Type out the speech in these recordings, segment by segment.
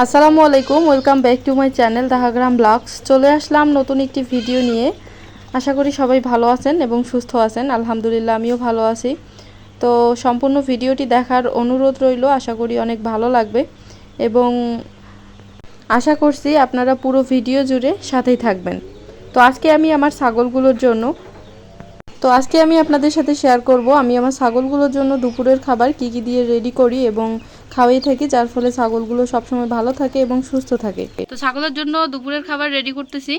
আসসালামু আলাইকুম, welcome back to my channel Dahagram blogs. চলে আসলাম নতুন একটি ভিডিও নিয়ে। আশা করি সবাই ভালো আছেন এবং সুস্থ আছেন। আলহামদুলিল্লাহ, আমিও ভালো আছি। তো সম্পূর্ণ ভিডিওটি দেখার অনুরোধ রইল, আশা করি অনেক ভালো লাগবে। এবং আশা করছি আপনারা পুরো ভিডিও জুড়ে সাথেই থাকবেন। তো আজকে আমি আমার ছাগলগুলোর জন্য, তো আজকে আমি আপনাদের সাথে শেয়ার করব, আমি আমার ছাগলগুলোর জন্য দুপুরের খাবার কি কি দিয়ে রেডি করি এবং খাওয়াই থাকি, যার ফলে ছাগলগুলো সবসময় ভালো থাকে এবং সুস্থ থাকে। তো ছাগলের জন্য দুপুরের খাবার রেডি করতেছি।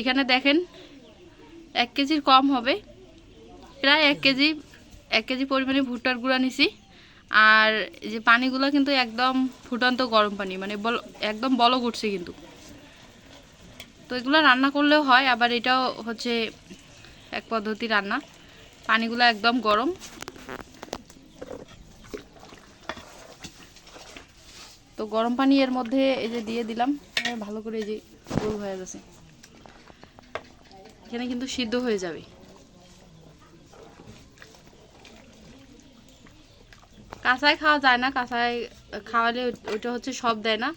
এখানে দেখেন, এক কেজির কম হবে। প্রায় এক কেজি এক কেজি পরিমাণে ভুট্টার গুঁড়া নিছি। আর যে পানিগুলো কিন্তু একদম ফুটন্ত গরম পানি মানে বল, একদম বলক উঠছে কিন্তু। তো এগুলো রান্না করলেও হয়, আবার এটাও হচ্ছে এক পদ্ধতি রান্না। পানিগুলো একদম গরম। তো গরম পানি এর মধ্যে এই যে দিয়ে দিলাম ভালো করে এই যে গোল হয়ে গেছে। এখানে কিন্তু সিদ্ধ হয়ে যাবে। কাঁচায় খাওয়া যায় না, কাঁচায় খাওয়ালে ওইটা হচ্ছে সব দেয় না।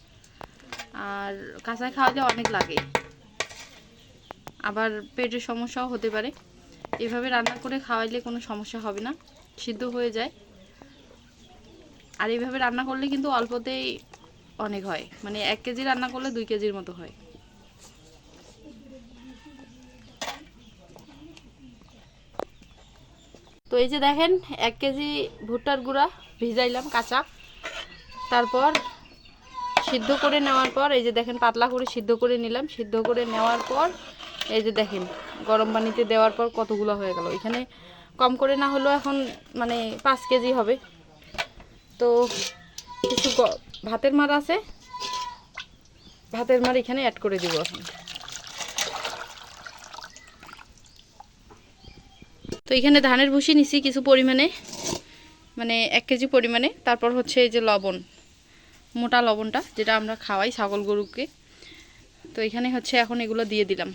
আর কাঁচায় খাওয়ালে অনেক লাগে। আবার পেটের সমস্যাও হতে পারে। এভাবে রান্না করে খাওয়াইলে কোনো সমস্যা হবে না। সিদ্ধ হয়ে যায়। আর এইভাবে রান্না করলে কিন্তু অল্পতেই অনেক হয়। মানে এক কেজি রান্না করলে দুই কেজির মতো হয়। তো এই যে দেখেন, এক কেজি ভুট্টার গুঁড়া ভিজাইলাম কাঁচা। তারপর সিদ্ধ করে নেওয়ার পর, এই যে দেখেন পাতলা করে সিদ্ধ করে নিলাম। সিদ্ধ করে নেওয়ার পর, এই যে দেখেন গরম পানিতে দেওয়ার পর কতগুলো হয়ে গেল। এখানে কম করে না হলেও এখন মানে পাঁচ কেজি হবে। তো কিছু ভাতের মার আছে। ভাতের মার এখানে অ্যাড করে দিব এখন। তো এখানে ধানের ভুসি নিছি কিছু পরিমাণে মানে এক কেজি পরিমাণে। তারপর হচ্ছে এই যে লবণ, মোটা লবণটা, যেটা আমরা খাওয়াই ছাগল গরুকে। তো এখানে হচ্ছে এখন এগুলো দিয়ে দিলাম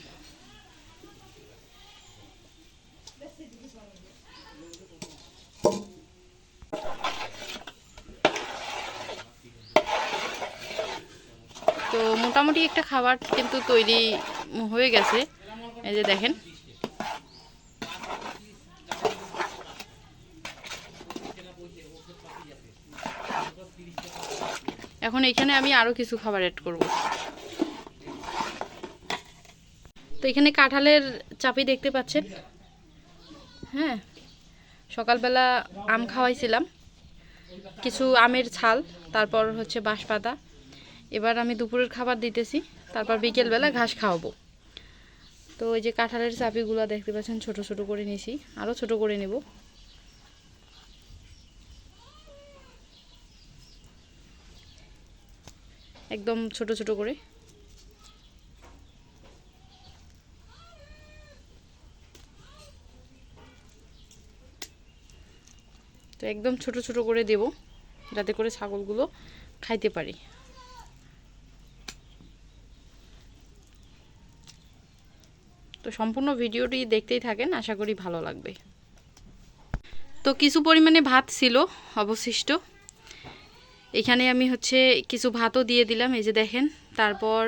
তো মোটামুটি একটা খাবার কিন্তু তৈরি হয়ে গেছে। এই যে দেখেন। এখন এখানে আমি আরও কিছু খাবার অ্যাড করব। তো এখানে কাঁঠালের চাপি দেখতে পাচ্ছেন? হ্যাঁ সকালবেলা আম খাওয়াইছিলাম। কিছু আমের ছাল, তারপর হচ্ছে বাঁশপাতা। এবার আমি দুপুরের খাবার দিতেছি, তারপর বিকেলবেলা ঘাস খাওয়াবো। তো ওই যে কাঁঠালের চাপিগুলো দেখতে পাচ্ছেন, ছোট ছোট করে নিছি আরও ছোট করে নেব। একদম ছোট ছোট করে। তো একদম ছোট ছোট করে দেব, যাতে করে ছাগলগুলো খাইতে পারি। সম্পূর্ণ ভিডিওটি দেখতেই থাকেন, আশা করি ভালো লাগবে। তো কিছু পরিমাণে ভাত ছিল, অবশিষ্ট। এখানে আমি হচ্ছে কিছু ভাতও দিয়ে দিলাম, এই যে দেখেন। তারপর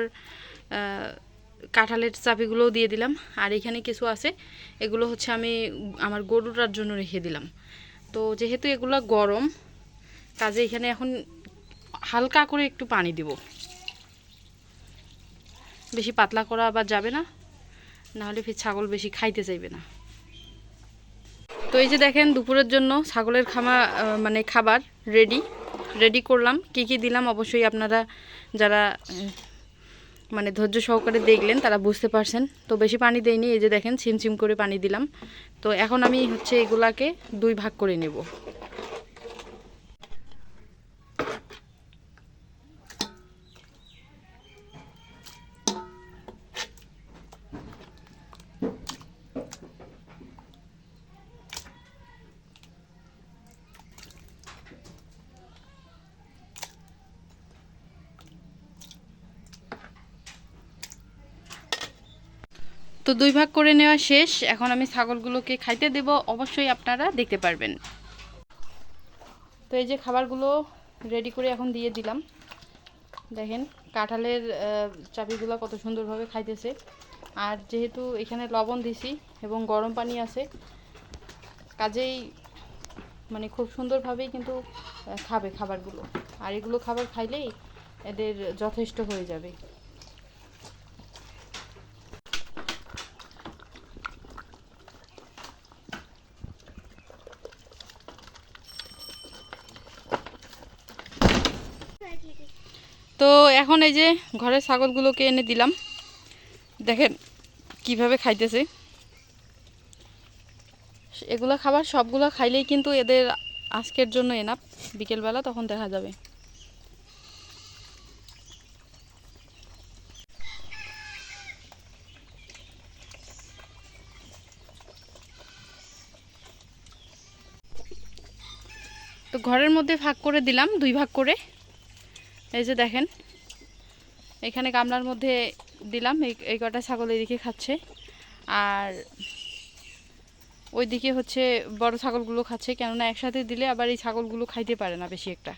কাঁঠালের চাপিগুলোও দিয়ে দিলাম। আর এখানে কিছু আছে, এগুলো হচ্ছে আমি আমার গরুটার জন্য রেখে দিলাম। তো যেহেতু এগুলো গরম, কাজে এখানে এখন হালকা করে একটু পানি দিব। বেশি পাতলা করা আবার যাবে না। নাহলে ফির ছাগল বেশি খাইতে চাইবে না। তো এই যে দেখেন দুপুরের জন্য ছাগলের খামা মানে খাবার রেডি রেডি করলাম। কি কি দিলাম অবশ্যই আপনারা যারা মানে ধৈর্য সহকারে দেখলেন তারা বুঝতে পারছেন। তো বেশি পানি দেয়নি এই যে দেখেন ছিমছিম করে পানি দিলাম। তো এখন আমি হচ্ছে এগুলাকে দুই ভাগ করে নেব। তো দুই ভাগ করে নেওয়া শেষ। এখন আমি ছাগলগুলোকে খাইতে দেব। অবশ্যই আপনারা দেখতে পারবেন। তো এই যে খাবারগুলো রেডি করে এখন দিয়ে দিলাম। দেখেন কাঁঠালের আহ, চাবিগুলো কত সুন্দরভাবে খাইতেছে। আর যেহেতু এখানে লবণ দিছি এবং গরম পানি আছে কাজেই মানে খুব সুন্দরভাবেই কিন্তু খাবে খাবারগুলো। আর এগুলো খাবার খাইলেই এদের যথেষ্ট হয়ে যাবে। তো এখন এই যে ঘরের ছাগলগুলোকে এনে দিলাম। দেখেন কীভাবে খাইতেছে। এগুলো খাবার সবগুলো খাইলেই কিন্তু এদের আজকের জন্য এনাপ বিকেলবেলা তখন দেখা যাবে। তো ঘরের মধ্যে ভাগ করে দিলাম, দুই ভাগ করে। এই যে দেখেন, এখানে গামলার মধ্যে দিলাম, এই কটা ছাগল এদিকে খাচ্ছে। আর ওইদিকে হচ্ছে বড় ছাগলগুলো খাচ্ছে, কেননা একসাথে দিলে আবার এই ছাগলগুলো খাইতে পারে না বেশি একটা।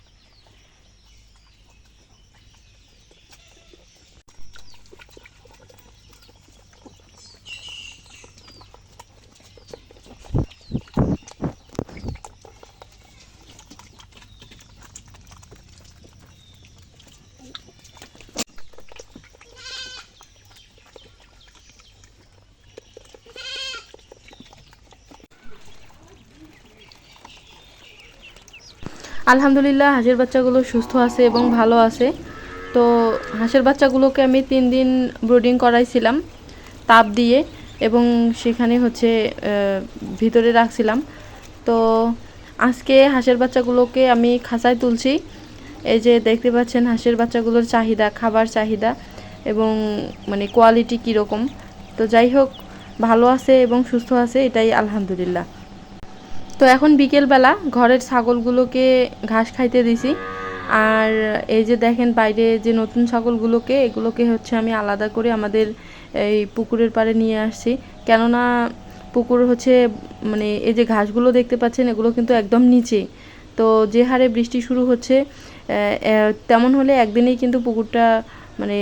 আলহামদুলিল্লাহ, হাঁসের বাচ্চাগুলো সুস্থ আছে এবং ভালো আছে। তো হাঁসের বাচ্চাগুলোকে আমি তিন দিন ব্রুডিং করাইছিলাম, তাপ দিয়ে এবং সেখানে হচ্ছে ভিতরে রাখছিলাম। তো আজকে হাঁসের বাচ্চাগুলোকে আমি খাঁচায় তুলছি। এই যে দেখতে পাচ্ছেন, হাঁসের বাচ্চাগুলোর চাহিদা, খাবার চাহিদা এবং মানে কোয়ালিটি কীরকম। তো যাই হোক, ভালো আছে এবং সুস্থ আছে, এটাই আলহামদুলিল্লাহ। তো এখন বিকেলবেলা ঘরের ছাগলগুলোকে ঘাস খাইতে দিছি। আর এই যে দেখেন বাইরে যে নতুন ছাগলগুলোকে, এগুলোকে হচ্ছে আমি আলাদা করে আমাদের এই পুকুরের পাড়ে নিয়ে আসছি। কেননা পুকুর হচ্ছে মানে এই যে ঘাসগুলো দেখতে পাচ্ছেন, এগুলো কিন্তু একদম নিচে। তো যে হারে বৃষ্টি শুরু হচ্ছে তেমন হলে একদিনেই কিন্তু পুকুরটা মানে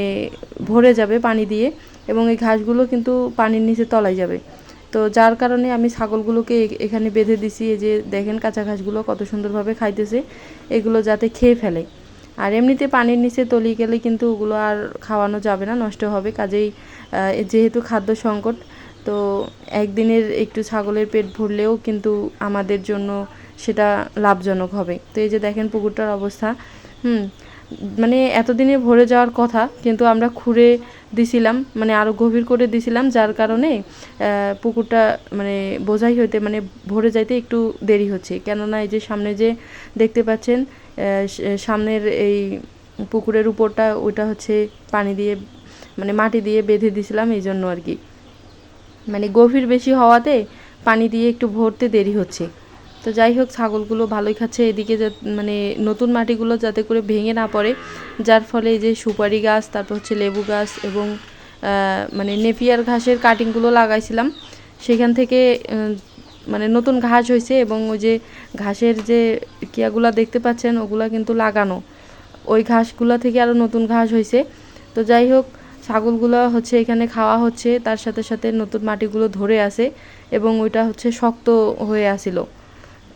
ভরে যাবে পানি দিয়ে এবং এই ঘাসগুলো কিন্তু পানির নিচে তলায় যাবে। তো যার কারণে আমি ছাগলগুলোকে এখানে বেঁধে দিছি, এই যে দেখেন কাঁচা ঘাসগুলো কত সুন্দরভাবে খাইতেছে, এগুলো যাতে খেয়ে ফেলে। আর এমনিতে পানির নিচে তলিয়ে গেলে কিন্তু ওগুলো আর খাওয়ানো যাবে না, নষ্ট হবে। কাজেই যেহেতু খাদ্য সংকট, তো একদিনের একটু ছাগলের পেট ভরলেও কিন্তু আমাদের জন্য সেটা লাভজনক হবে। তো এই যে দেখেন পুকুরটার অবস্থা, হুম মানে এতদিনে ভরে যাওয়ার কথা, কিন্তু আমরা খুঁড়ে দিছিলাম মানে আরও গভীর করে দিছিলাম, যার কারণে পুকুরটা মানে বোঝাই হইতে মানে ভরে যাইতে একটু দেরি হচ্ছে। কেননা এই যে সামনে যে দেখতে পাচ্ছেন সামনের এই পুকুরের উপরটা, ওইটা হচ্ছে পানি দিয়ে মানে মাটি দিয়ে বেঁধে দিছিলাম এই জন্য আর কি। মানে গভীর বেশি হওয়াতে পানি দিয়ে একটু ভরতে দেরি হচ্ছে। তো যাই হোক, ছাগলগুলো ভালোই খাচ্ছে। এদিকে মানে নতুন মাটিগুলো যাতে করে ভেঙে না পড়ে, যার ফলে এই যে সুপারি গাছ, তারপর হচ্ছে লেবু গাছ এবং মানে নেপিয়ার ঘাসের কাটিংগুলো লাগাইছিলাম। সেখান থেকে মানে নতুন ঘাস হয়েছে এবং ওই যে ঘাসের যে কিয়াগুলা দেখতে পাচ্ছেন, ওগুলা কিন্তু লাগানো। ওই ঘাসগুলা থেকে আরও নতুন ঘাস হয়েছে তো যাই হোক, ছাগলগুলো হচ্ছে এখানে খাওয়া হচ্ছে, তার সাথে সাথে নতুন মাটিগুলো ধরে আছে এবং ওইটা হচ্ছে শক্ত হয়ে আসিল।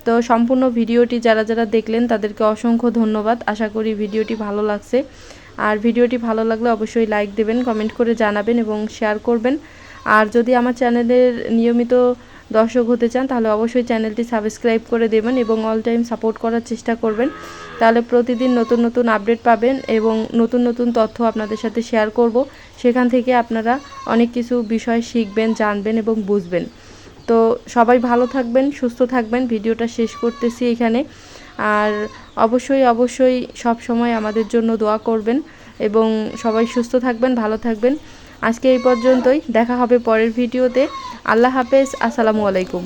তো সম্পূর্ণ ভিডিওটি যারা যারা দেখলেন, তাদেরকে অসংখ্য ধন্যবাদ। আশা করি ভিডিওটি ভালো লাগছে। আর ভিডিওটি ভালো লাগলে অবশ্যই লাইক দেবেন, কমেন্ট করে জানাবেন এবং শেয়ার করবেন। আর যদি আমার চ্যানেলের নিয়মিত দর্শক হতে চান, তাহলে অবশ্যই চ্যানেলটি সাবস্ক্রাইব করে দেবেন এবং অল টাইম সাপোর্ট করার চেষ্টা করবেন। তাহলে প্রতিদিন নতুন নতুন আপডেট পাবেন এবং নতুন নতুন তথ্য আপনাদের সাথে শেয়ার করব। সেখান থেকে আপনারা অনেক কিছু বিষয় শিখবেন, জানবেন এবং বুঝবেন। তো সবাই ভালো থাকবেন, সুস্থ থাকবেন। ভিডিওটা শেষ করতেছি এখানে। আর অবশ্যই অবশ্যই সব সময় আমাদের জন্য দোয়া করবেন এবং সবাই সুস্থ থাকবেন, ভালো থাকবেন। আজকে এই পর্যন্তই। দেখা হবে পরের ভিডিওতে। আল্লাহ হাফেজ। আসসালামু আলাইকুম।